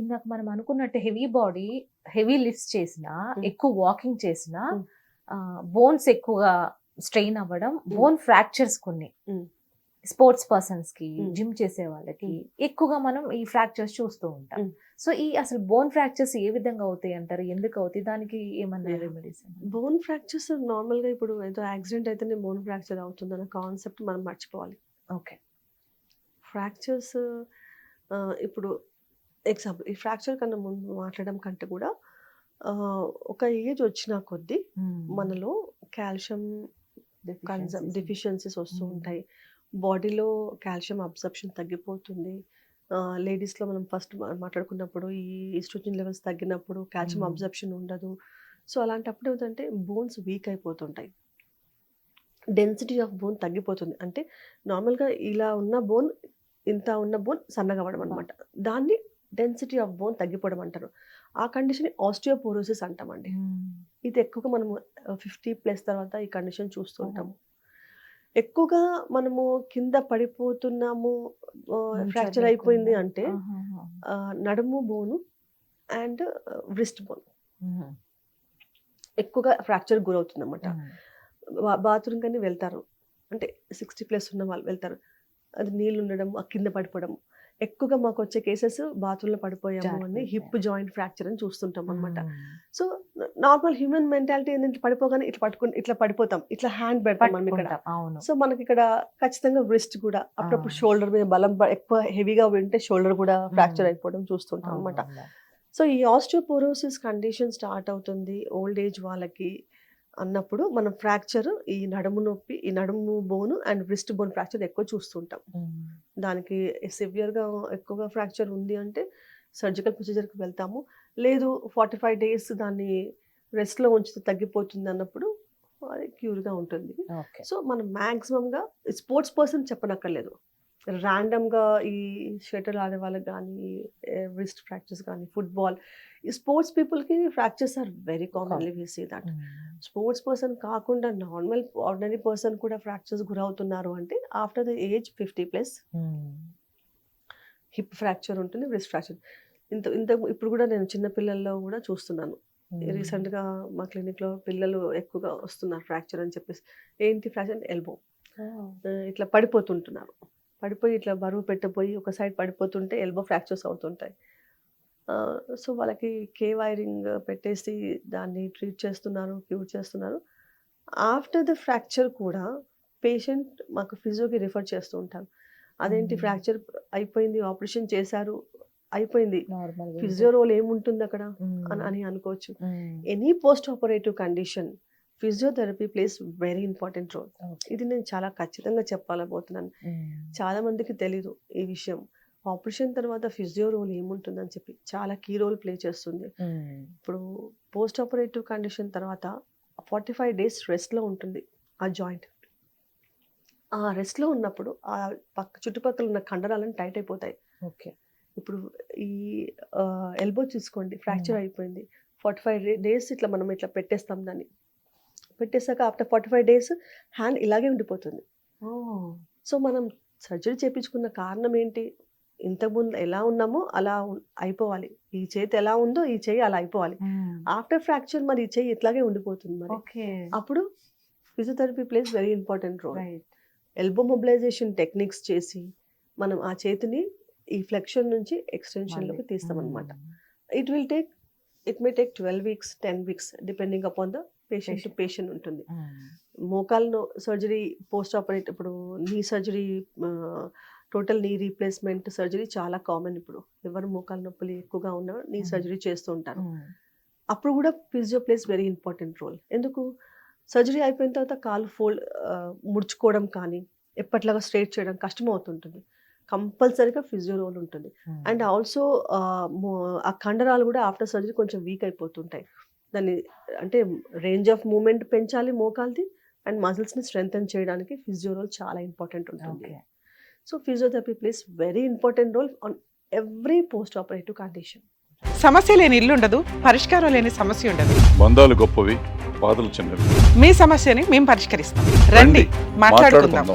ఇందాక మనం అనుకున్నట్టు హెవీ బాడీ హెవీ లిఫ్ట్ చేసిన ఎక్కువ వాకింగ్ చేసిన. బోన్స్ ఎక్కువగా స్ట్రెయిన్ అవ్వడం బోన్ ఫ్రాక్చర్స్ కొన్ని. స్పోర్ట్స్ పర్సన్స్కి. జిమ్ చేసే వాళ్ళకి ఎక్కువగా మనం ఈ ఫ్రాక్చర్స్ చూస్తూ ఉంటాం. సో ఈ అసలు బోన్ ఫ్రాక్చర్స్ ఏ విధంగా అవుతాయి అంటారు ఎందుకు అవుతాయి దానికి ఏమన్నా. రెమెడీస్ బోన్ ఫ్రాక్చర్స్ నార్మల్గా ఇప్పుడు ఏదో యాక్సిడెంట్ అయితేనే బోన్ ఫ్రాక్చర్ అవుతుందన్న కాన్సెప్ట్ మనం మర్చిపోవాలి ఓకే ఫ్రాక్చర్స్ ఇప్పుడు ఎగ్జాంపుల్ ఈ ఫ్రాక్చర్ కన్నా ముందు మాట్లాడడం కంటే కూడా ఒక ఏజ్ వచ్చిన కొద్దీ మనలో కాల్షియం కన్సమ్ డెఫిషియన్సీస్ వస్తూ. ఉంటాయి. బాడీలో కాల్షియం అబ్సర్ప్షన్ తగ్గిపోతుంది. లేడీస్లో మనం ఫస్ట్ మాట్లాడుకున్నప్పుడు ఈ ఈస్ట్రోజన్ లెవెల్స్ తగ్గినప్పుడు కాల్షియం. అబ్సర్ప్షన్ ఉండదు. సో అలాంటప్పుడు ఏంటంటే బోన్స్ వీక్ అయిపోతుంటాయి. డెన్సిటీ ఆఫ్ బోన్ తగ్గిపోతుంది. అంటే నార్మల్గా ఇలా ఉన్న బోన్ ఇంత ఉన్న బోన్ సన్నగా అవ్వడం అనమాట దాన్ని డెన్సిటీ ఆఫ్ బోన్ తగ్గిపోవడం అంటారు ఆ కండిషన్ ఆస్టియోపోరోసిస్ అంటామండి. ఇది ఎక్కువగా మనము ఫిఫ్టీ ప్లస్ తర్వాత ఈ కండిషన్ చూస్తుంటాము. ఎక్కువగా మనము కింద పడిపోతున్నాము ఫ్రాక్చర్ అయిపోయింది అంటే నడుము బోను అండ్ వ్రిస్ట్ బోన్ ఎక్కువగా ఫ్రాక్చర్ గురవుతుంది అనమాట బాత్రూమ్ కానీ వెళ్తారు. అంటే సిక్స్టీ ప్లస్ ఉన్న వాళ్ళు వెళ్తారు. అది నీళ్ళు ఉండడం కింద పడిపోవడం ఎక్కువగా మాకు వచ్చే కేసెస్ బాత్రూంలో పడిపోయాము అని. హిప్ జాయింట్ ఫ్రాక్చర్ అని చూస్తుంటాం అనమాట సో నార్మల్ హ్యూమన్ మెంటాలిటీ ఏంటంటే పడిపోగానే ఇట్లా పట్టుకుని ఇట్లా పడిపోతాం ఇట్లా హ్యాండ్ పెడతాం మనం ఇక్కడ సో మనకి ఇక్కడ ఖచ్చితంగా వ్రిస్ట్ కూడా అప్పుడప్పుడు. షోల్డర్ మీద బలం ఎక్కువ హెవీగా వింటే షోల్డర్ కూడా ఫ్రాక్చర్. అయిపోవడం చూస్తుంటాం అనమాట. సో ఈ ఆస్టియోపోరోసిస్ కండిషన్ స్టార్ట్ అవుతుంది ఓల్డ్ ఏజ్ వాళ్ళకి అన్నప్పుడు మనం ఫ్రాక్చర్ ఈ నడుము నొప్పి ఈ నడుము bone and wrist bone fracture ఎక్కువ చూస్తుంటాం. దానికి సివియర్గా ఎక్కువగా ఫ్రాక్చర్ ఉంది అంటే సర్జికల్ ప్రొసీజర్కి వెళ్తాము. లేదు ఫార్టీ ఫైవ్ డేస్ దాన్ని రెస్ట్లో ఉంచితే తగ్గిపోతుంది అన్నప్పుడు అది క్యూర్గా ఉంటుంది. ఓకే. సో మనం మ్యాక్సిమంగా స్పోర్ట్స్ పర్సన్ చెప్పనక్కర్లేదు. ర్యాండమ్గా ఈ షటిల్ ఆడే వాళ్ళకి కానీ రిస్ట్ ఫ్రాక్చర్స్ కానీ ఫుట్బాల్ ఈ స్పోర్ట్స్ పీపుల్కి fractures are very commonly we see that. Sports person కాకుండా నార్మల్ ఆర్డినరీ పర్సన్ కూడా ఫ్రాక్చర్స్ గురవుతున్నారు అంటే after the age fifty plus. Hip fracture ఉంటుంది రిస్ట్ ఫ్రాక్చర్ ఇంత ఇంత ఇప్పుడు కూడా నేను చిన్న పిల్లల్లో కూడా చూస్తున్నాను. రీసెంట్గా మా క్లినిక్లో పిల్లలు ఎక్కువగా వస్తున్నారు ఫ్రాక్చర్ అని చెప్పేసి. ఏంటి ఫ్రాక్చర్ ఎల్బో ఇట్లా పడిపోతుంటున్నారు. పడిపోయి ఇట్లా బరువు పెట్టబోయి ఒక సైడ్ పడిపోతుంటే ఎల్బో ఫ్రాక్చర్స్ అవుతుంటాయి సో వాళ్ళకి కే వైరింగ్ పెట్టేసి దాన్ని ట్రీట్ చేస్తున్నారు క్యూర్ చేస్తున్నారు ఆఫ్టర్ ద ఫ్రాక్చర్ కూడా పేషెంట్ మాకు ఫిజియోకి రిఫర్ చేస్తూ ఉంటారు అదేంటి. ఫ్రాక్చర్ అయిపోయింది ఆపరేషన్ చేశారు అయిపోయింది ఫిజియో రోల్ ఏముంటుంది అక్కడ. అని అని అనుకోవచ్చు. Any post operative condition physiotherapy plays very important role. ఇది నేను చాలా ఖచ్చితంగా చెప్పాలబోతున్నాను. చాలా మందికి తెలీదు ఈ విషయం. ఆపరేషన్ తర్వాత ఫిజియో రోల్ ఏముంటుందని చెప్పి చాలా కీ రోల్ ప్లే చేస్తుంది. ఇప్పుడు పోస్ట్ ఆపరేటివ్ కండిషన్ తర్వాత ఫార్టీ ఫైవ్ డేస్ రెస్ట్లో ఉంటుంది ఆ జాయింట్. ఆ రెస్ట్లో ఉన్నప్పుడు ఆ పక్క చుట్టుపక్కల ఉన్న కండరాలను టైట్ అయిపోతాయి. ఓకే. ఇప్పుడు ఈ ఎల్బో చూసుకోండి ఫ్రాక్చర్ అయిపోయింది. ఫార్టీ ఫైవ్ డేస్ ఇట్లా మనం ఇట్లా పెట్టేస్తాం దాన్ని. పెట్టేశాక after forty five days hand ఇలాగే ఉండిపోతుంది. సో మనం సర్జరీ చేయించుకున్న కారణం ఏంటి? ఇంతకుముందు ఎలా ఉన్నామో అలా అయిపోవాలి. ఈ చేతి ఎలా ఉందో ఈ చేయి అలా అయిపోవాలి. ఆఫ్టర్ ఫ్రాక్చర్ మరి ఈ చేయి ఇట్లాగే ఉండిపోతుంది మరి. అప్పుడు physiotherapy plays very important role elbow mobilization techniques చేసి మనం ఆ చేతిని ఈ ఫ్లెక్షన్ నుంచి ఎక్స్టెన్షన్లోకి తీస్తామన్నమాట. It will take it may take twelve weeks ten weeks depending upon the patient to. Patient ఉంటుంది. మోకాలు సర్జరీ పోస్ట్ ఆపరేట్ ఇప్పుడు knee surgery total knee replacement surgery చాలా కామన్ ఇప్పుడు. ఎవరు మోకాలు నొప్పులు ఎక్కువగా ఉన్నా నీ. సర్జరీ చేస్తూ ఉంటారు. అప్పుడు కూడా physio plays very important role ఎందుకు? సర్జరీ అయిపోయిన తర్వాత కాలు ఫోల్డ్ ముడుచుకోవడం కానీ ఎప్పట్లాగా స్ట్రైట్ చేయడం కష్టం అవుతుంటుంది కంపల్సరీగా ఫిజియో రోల్ ఉంటుంది. అండ్ ఆల్సో ఆ కండరాలు కూడా ఆఫ్టర్ సర్జరీ కొంచెం వీక్ అయిపోతుంటాయి. దాన్ని అంటే రేంజ్ ఆఫ్ మూమెంట్ పెంచాలి మోకాల్ది అండ్ మజిల్స్ని స్ట్రెంగ్తన్ చేయడానికి ఫిజియో రోల్ చాలా ఇంపార్టెంట్ ఉంటుంది. So physiotherapy plays very important role on every post operative condition. సమస్య లేని ఇల్లు ఉండదు పరిష్కారం లేని సమస్య ఉండదు. బంధాలు గొప్పవి బాధలు చిన్నవి. మీ సమస్యని మేము పరిష్కరిస్తాం. రండి మాట్లాడుకుందాం.